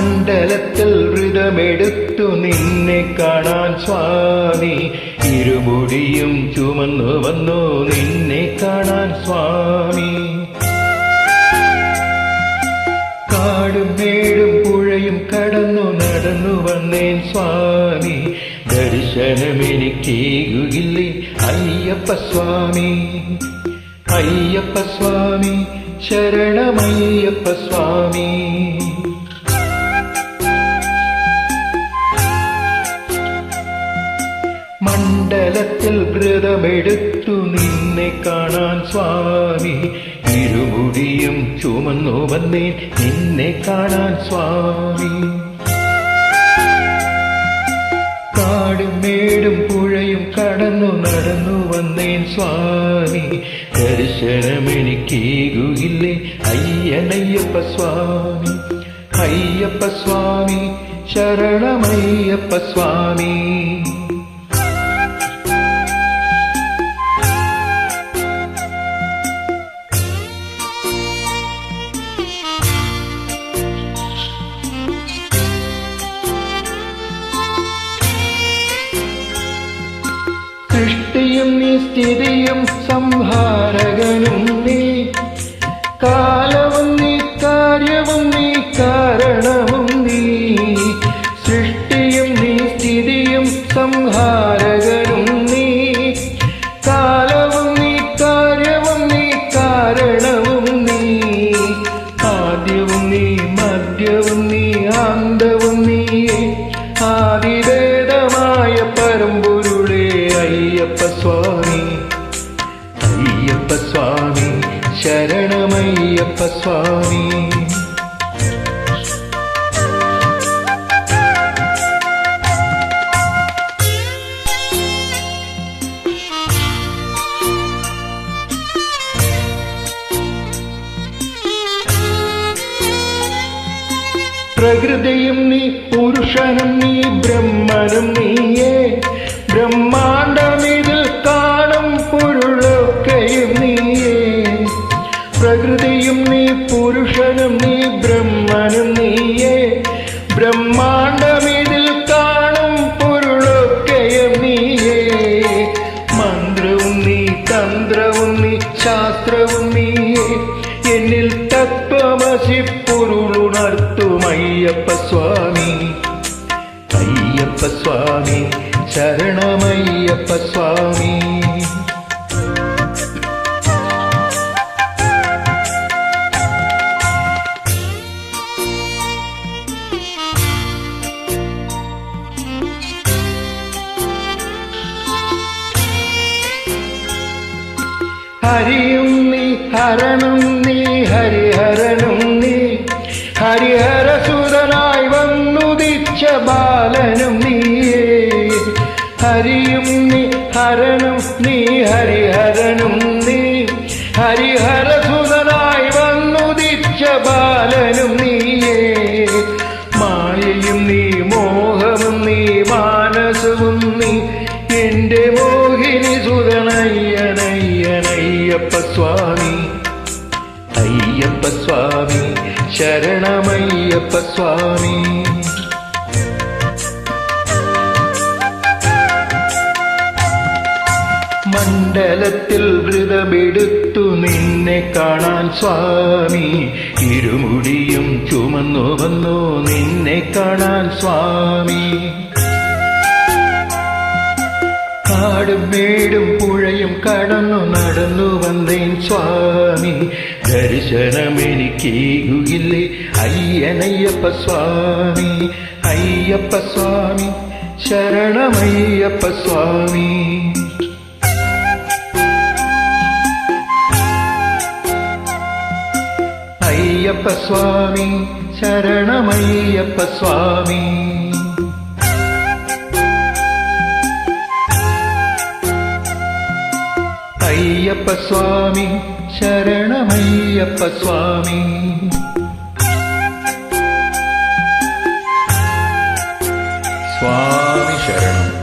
മണ്ഡലത്തിൽ ഋതമെടുത്തു നിന്നെ കാണാൻ സ്വാമി. ഇരുമുടിയും ചുമന്നു വന്നു നിന്നെ കാണാൻ സ്വാമി. കാടും മേടും പുഴയും കടന്നു നടന്നു വന്നേൻ സ്വാമി. ദർശനമെനിക്കേകുകില്ലേ അയ്യപ്പ സ്വാമി. അയ്യപ്പ സ്വാമി ശരണമയ്യപ്പ സ്വാമി. വ്രതമെടുത്തു നിന്നെ കാണാൻ സ്വാമി. ഇരുമുടിയും ചുമന്നു വന്നേൻ നിന്നെ കാണാൻ സ്വാമി. കാടും മേടും പുഴയും കടന്നു നടന്നു വന്നേൻ സ്വാമി. ദർശനമെനിക്കേകുകില്ലേ അയ്യനയ്യപ്പ സ്വാമി. അയ്യപ്പ സ്വാമി ശരണമയ്യപ്പ സ്വാമി. സൃഷ്ടിയും നീ സ്ഥിതിയും സംഹാരകനും നീ. കാലവും അയ്യപ്പ സ്വാമി അയ്യപ്പ സ്വാമി ശരണമയ്യപ്പ സ്വാമി. പ്രകൃതിയും നീ പുരുഷനും നീ ബ്രഹ്മനും നീയേ. ബ്രഹ്മാണ്ടമിതിൽ കാണും പൊരുളൊക്കെയും നീയേ. പ്രകൃതിയും നീ പുരുഷനും നീ ബ്രഹ്മനും നീയേ. ബ്രഹ്മാണ്ടമിതിൽ കാണും പൊരുളൊക്കെയും നീയേ. മന്ത്രവും നീ തന്ത്രവും നീ ശാസ്ത്രവും നീയേ. എന്നിൽ തത്വമസി പൊരുളുണർത്തും അയ്യപ്പ സ്വാമി അയ്യപ്പ സ്വാമി ശരണമയ്യപ്പ സ്വാമി. ഹരിയും നീ ഹരണം നീ ഹരിഹരനും നീ. ഹരിഹരസുതനായി വന്നുദിച്ച ബാലനും നീയേ ഹരനും നീ ഹരിഹരനും നീ. ഹരിഹരസുതനായി വന്നുദിച്ച ബാലനും നീയേ. മായയും നീ മോഹവും നീ മാനസവും നീ. എന്റെ മോഹിനി സുതനയ്യനയ്യനയ്യപ്പ സ്വാമി. അയ്യപ്പ സ്വാമി ശരണമയ്യപ്പ സ്വാമി. മണ്ഡലത്തിൽ വ്രതമെടുത്തു നിന്നെ കാണാൻ സ്വാമി. ഇരുമുടിയും ചുമന്നു വന്നു നിന്നെ കാണാൻ സ്വാമി. കാടും മേടും പുഴയും കടന്നു നടന്നു വന്നേൻ സ്വാമി. ദർശനമെനിക്കേകുകില്ലേ അയ്യനയ്യപ്പ സ്വാമി. അയ്യപ്പ സ്വാമി ശരണമയ്യപ്പ സ്വാമി. ஐயப்ப சுவாமி சரணமையப்ப சுவாமி. ஐயப்ப சுவாமி சரணமையப்ப சுவாமி. சுவாமி சரணம்.